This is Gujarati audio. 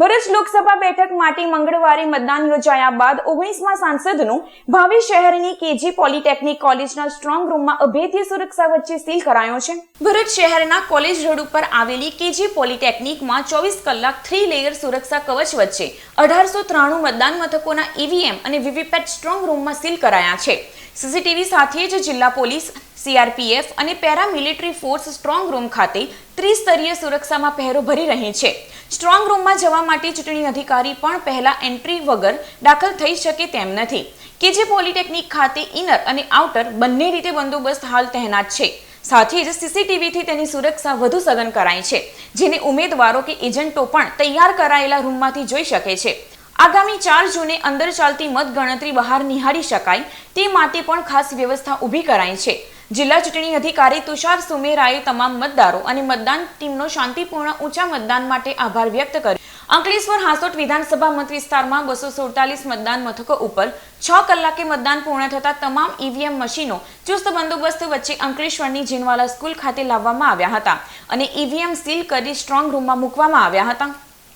ભરૂચ લોકસભા બેઠક માટે મંગળવારે મતદાન યોજાયા બાદ ઓગણીસમાં સાંસદનું ભાવિ શહેરની કેજી પોલિટેકનિક કોલેજના સ્ટ્રોંગ રૂમમાં અભેદ્ય સુરક્ષા વચ્ચે સીલ કરાયો છે. ભરૂચ શહેરના કોલેજ રોડ ઉપર આવેલી કેજી પોલિટેકનિકમાં ચોવીસ કલાક થ્રી લેયર સુરક્ષા કવચ વચ્ચે અઢારસો ત્રાણું મતદાન મથકોના ઈવીએમ અને વીવીપેટ સ્ટ્રોંગ રૂમમાં સીલ કરાયા છે. સીસીટીવી સાથે જ જિલ્લા પોલીસ, સીઆરપીએફ અને પેરામિલિટરી ફોર્સ સ્ટ્રોંગ રૂમ ખાતે ત્રિસ્તરીય સુરક્ષામાં પહેરો ભરી રહી છે. સ્ટ્રોંગ રૂમમાં જવા માટે ચૂંટણી અધિકારી પણ પહેલા એન્ટ્રી વગર દાખલ થઈ શકે તેમ નથી. કે જે પોલિટેકનિક ખાતે ઇનર અને આઉટર બંને રીતે બંદોબસ્ત હાલ તહેનાત છે. સાથે જ સીસીટીવીથી તેની સુરક્ષા વધુ સઘન કરાઈ છે, જેને ઉમેદવારો કે એજન્ટો પણ તૈયાર કરાયેલા રૂમમાંથી જોઈ શકે છે. આગામી ચાર જૂને અંદર ચાલતી મતગણતરી બહાર નિહાળી શકાય તે માટે પણ ખાસ વ્યવસ્થા ઊભી કરાઈ છે. જિલ્લા ચૂંટણી અધિકારી તુષાર સુમેરાએ તમામ મતદારો અને મતદાન ટીમનો શાંતિપૂર્ણ ઊંચા મતદાન માટે આભાર વ્યક્ત કર્યો. અંકલેશ્વર હાંસોટ વિધાનસભા મત વિસ્તારમાં બસો સુડતાલીસ મતદાન મથકો ઉપર છ કલાકે મતદાન પૂર્ણ થતા તમામ ઈવીએમ મશીનો ચુસ્ત બંદોબસ્ત વચ્ચે અંકલેશ્વરની જીનવાલા સ્કૂલ ખાતે લાવવામાં આવ્યા હતા અને ઈવીએમ સીલ કરી સ્ટ્રોંગ રૂમમાં મૂકવામાં આવ્યા હતા.